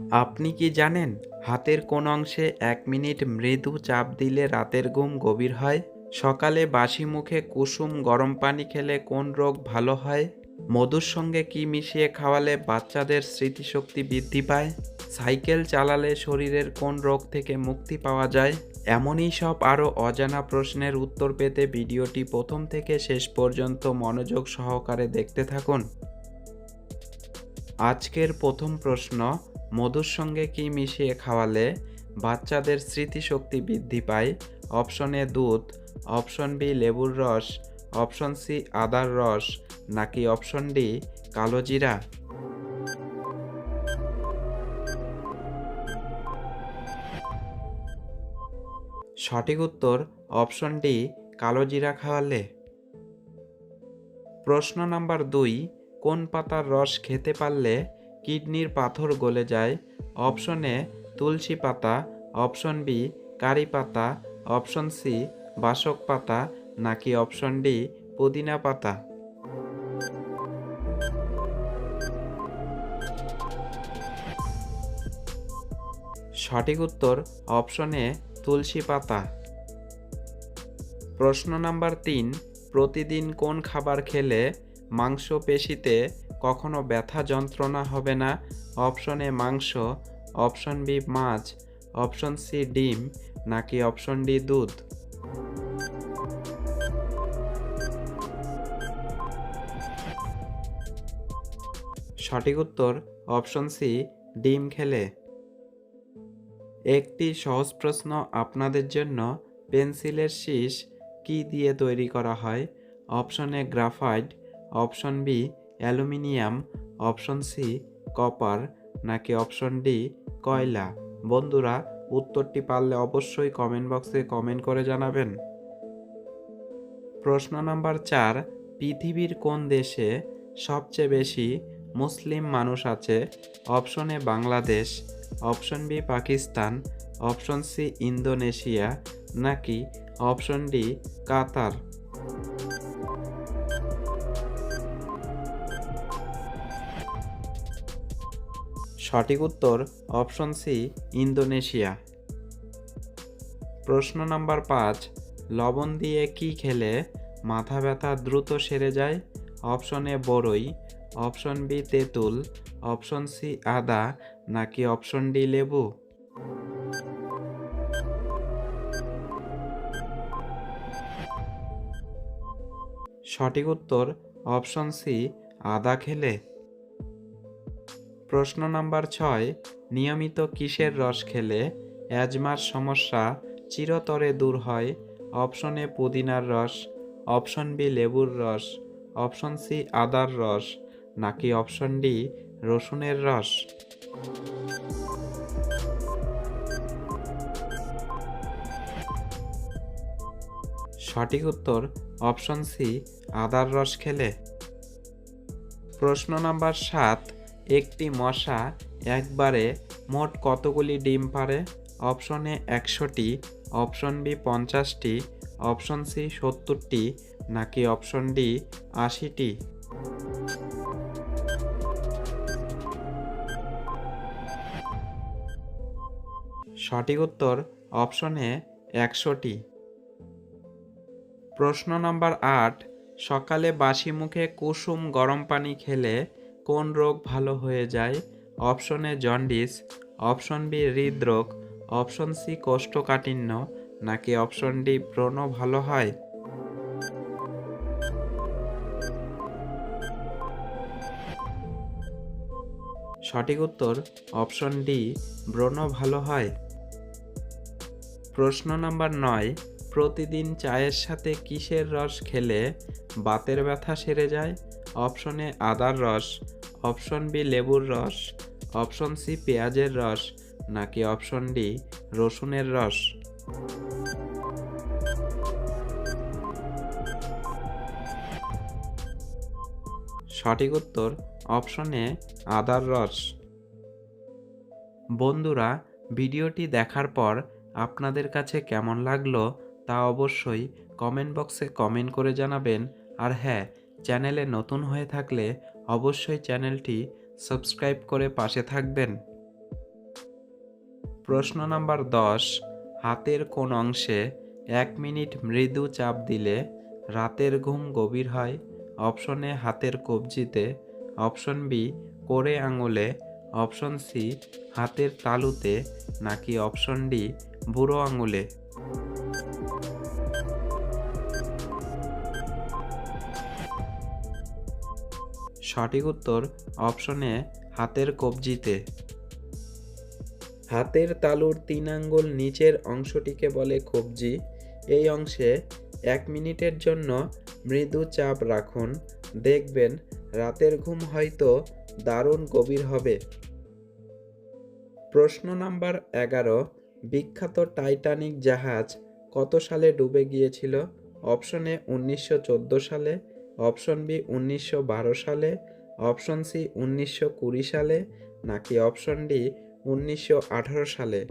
আপনি কি জানেন হাতের কোন অংশে এক মিনিট মৃদু চাপ দিলে রাতের ঘুম গভীর হয়? সকালে বাসি মুখে কুসুম গরম পানি খেলে কোন রোগ ভালো হয়? মধুর সঙ্গে কি মিশিয়ে খাওয়ালে বাচ্চাদের স্মৃতিশক্তি বৃদ্ধি পায়? সাইকেল চালালে শরীরের কোন রোগ থেকে মুক্তি পাওয়া যায়? এমনই সব আরও অজানা প্রশ্নের উত্তর পেতে ভিডিওটি প্রথম থেকে শেষ পর্যন্ত মনোযোগ সহকারে দেখতে থাকুন। আজকের প্রথম প্রশ্ন মধুর সঙ্গে কি মিশিয়ে খাওয়ালে বাচ্চাদের স্মৃতিশক্তি বৃদ্ধি পায়? অপশন এ দুধ, অপশন বি লেবুর রস, অপশন সি আদার রস, নাকি অপশন ডি কালো জিরা? সঠিক উত্তর অপশন ডি কালো জিরা খাওয়ালে। প্রশ্ন নাম্বার দুই, কোন পাতার রস খেতে পারলে কিডনির পাথর গলে যায়। অপশন এ, তুলসী পাতা। অপশন বি, কারি পাতা। অপশন সি, বাসক পাতা, নাকি অপশন ডি, পুদিনা পাতা। সঠিক উত্তর অপশন এ, তুলসী পাতা। প্রশ্ন নাম্বার তিন, প্রতিদিন কোন খাবার খেলে মাংসপেশিতে কখনো ব্যথা যন্ত্রণা হবে না। অপশন এ মাংস, অপশন বি মাছ, অপশন সি ডিম, নাকি অপশন ডি দুধ? সঠিক উত্তর অপশন সি, ডিম খেলে। একটি সহজ প্রশ্ন আপনাদের জন্য। পেন্সিলের শীষ কি দিয়ে তৈরি করা হয়? Option A graphite, option B aluminium, option C, copper, নাকি অপশন ডি, কয়লা? বন্ধুরা, উত্তরটি পারলে অবশ্যই কমেন্ট বক্সে কমেন্ট করে জানাবেন। প্রশ্ন নাম্বার চার, পৃথিবীর কোন দেশে সবচেয়ে বেশি মুসলিম মানুষ আছে? Option A, Bangladesh, option B, Pakistan, option C, Indonesia, নাকি অপশন ডি, কাতার? সঠিক উত্তর অপশন সি, ইন্দোনেশিয়া। প্রশ্ন নাম্বার পাঁচ, লবণ দিয়ে কি খেলে মাথা ব্যথা দ্রুত সেরে যায়? অপশন এ বড়ই অপশন বি, তেঁতুল। অপশন সি, আদা। নাকি অপশন ডি, লেবু? সঠিক উত্তর অপশন সি, আদা খেলে। প্রশ্ন নাম্বার ছয়, নিয়মিত কিসের রস খেলে অ্যাজমার সমস্যা চিরতরে দূর হয়? অপশন এ পুদিনার রস, অপশন বি লেবুর রস, অপশন সি আদার রস, নাকি অপশন ডি রসুনের রস? সঠিক উত্তর অপশন সি আদার রস খেলে। প্রশ্ন নাম্বার সাত একটি মশা একবারে মোট কতগুলি ডিম পারে? অপশন এ একশোটি, অপশন বি পঞ্চাশটি, অপশন সি সত্তরটি, নাকি অপশন ডি আশিটি? সঠিক উত্তর অপশন একশোটি। প্রশ্ন নাম্বার আট, সকালে বাসি মুখে কুসুম গরম পানি খেলে কোন রোগ ভালো হয়ে যায়? Option A jaundice, option B হৃদরোগ, অপশন সি কোষ্ঠকাঠিন্য, নাকি অপশন ডি ব্রণ ভালো হয়? সঠিক উত্তর, অপশন ডি, ব্রণ ভালো হয়। প্রশ্ন নাম্বার নয়, প্রতিদিন চায়ের সাথে কিসের রস খেলে বাতের ব্যথা সেরে যায়? অপশন এ আদার রস, অপশন বি লেবুর রস, অপশন সি পেঁয়াজের রস, নাকি অপশন ডি রসুনের রস? সঠিক উত্তর অপশনে আদার রস। বন্ধুরা, ভিডিওটি দেখার পর আপনাদের কাছে কেমন লাগল তা অবশ্যই কমেন্ট বক্সে কমেন্ট করে জানাবেন। আর হ্যাঁ চ্যানেলে নতুন হয়ে থাকলে অবশ্যই চ্যানেলটি সাবস্ক্রাইব করে পাশে থাকবেন। প্রশ্ন নাম্বার দশ, হাতের কোন অংশে এক মিনিট মৃদু চাপ দিলে রাতের ঘুম গভীর হয়? অপশন এ, হাতের কবজিতে। অপশন বি কোড়ে আঙুলে। অপশন সি, হাতের তালুতে। নাকি অপশন ডি, বুড়ো আঙুলে? সঠিক উত্তর অপশনে হাতের কবজিতে। হাতের তালুর তিন আঙ্গুল নিচের অংশটিকে বলে কবজি। এই অংশে এক মিনিটের জন্য মৃদু চাপ রাখুন। দেখবেন রাতের ঘুম হয়তো দারুণ গভীর হবে। প্রশ্ন নাম্বার এগারো, বিখ্যাত টাইটানিক জাহাজ কত সালে ডুবে গিয়েছিল? অপশনে উনিশশো চোদ্দ সালে অপশন বি উনিশশো বারো সালে, অপশন সি উনিশশো কুড়ি সালে, নাকি অপশন ডি উনিশশো আঠারো সালে?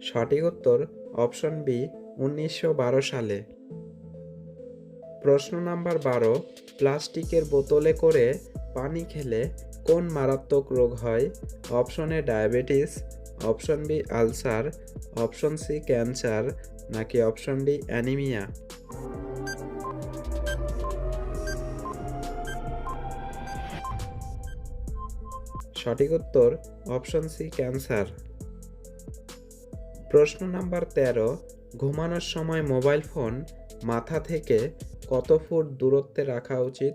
সঠিক উত্তর অপশন বি উনিশশো বারো সালে। প্রশ্ন নাম্বার বারো, প্লাস্টিকের বোতলে করে পানি খেলে কোন মারাত্মক রোগ হয়? Option diabetes option B ulcer, option C cancer, নাকি অপশন ডি অ্যানিমিয়া? সঠিক উত্তর অপশন সি ক্যান্সার। প্রশ্ন নাম্বার তেরো, ঘুমানোর সময় মোবাইল ফোন মাথা থেকে কত ফুট দূরত্বে রাখা উচিত?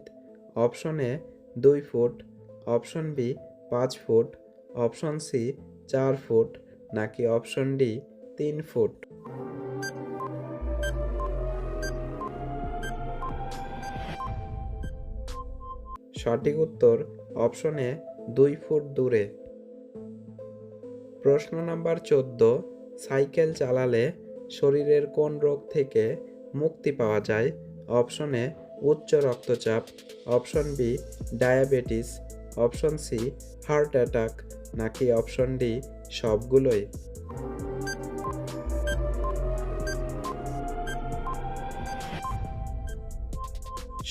অপশন এ দুই ফুট, অপশন বি পাঁচ ফুট, অপশন সি চার ফুট নাকি অপশন ডি তিন ফুট? সঠিক উত্তর অপশনে দুই ফুট দূরে। প্রশ্ন নাম্বার চোদ্দ, সাইকেল চালালে শরীরের কোন রোগ থেকে মুক্তি পাওয়া যায়? অপশনে উচ্চ রক্তচাপ option B diabetes option C heart attack নাকি অপশন ডি সবগুলোই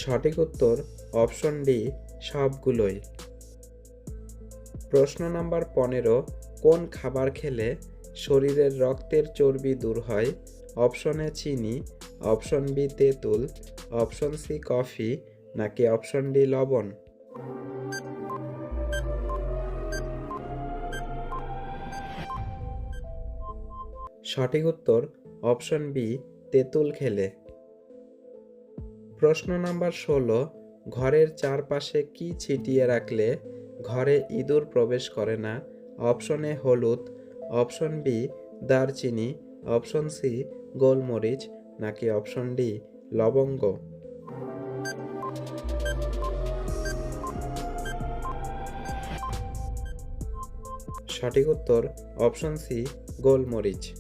সঠিক উত্তর অপশন ডি সবগুলোই। প্রশ্ন নাম্বার পনেরো, কোন খাবার খেলে শরীরের রক্তের চর্বি দূর হয়? অপশন এ চিনি অপশন বি তেঁতুল অপশন সি কফি, নাকি অপশন ডি লবণ? সঠিক উত্তর অপশন বি, তেঁতুল খেলে। প্রশ্ন নাম্বার ষোলো, ঘরের চারপাশে কি ছিটিয়ে রাখলে ঘরে ইঁদুর প্রবেশ করে না? অপশন এ হলুদ, অপশন বি, দারচিনি, অপশন সি, গোলমরিচ, নাকি অপশন ডি, লবঙ্গ? সঠিক উত্তর অপশন সি, গোলমরিচ।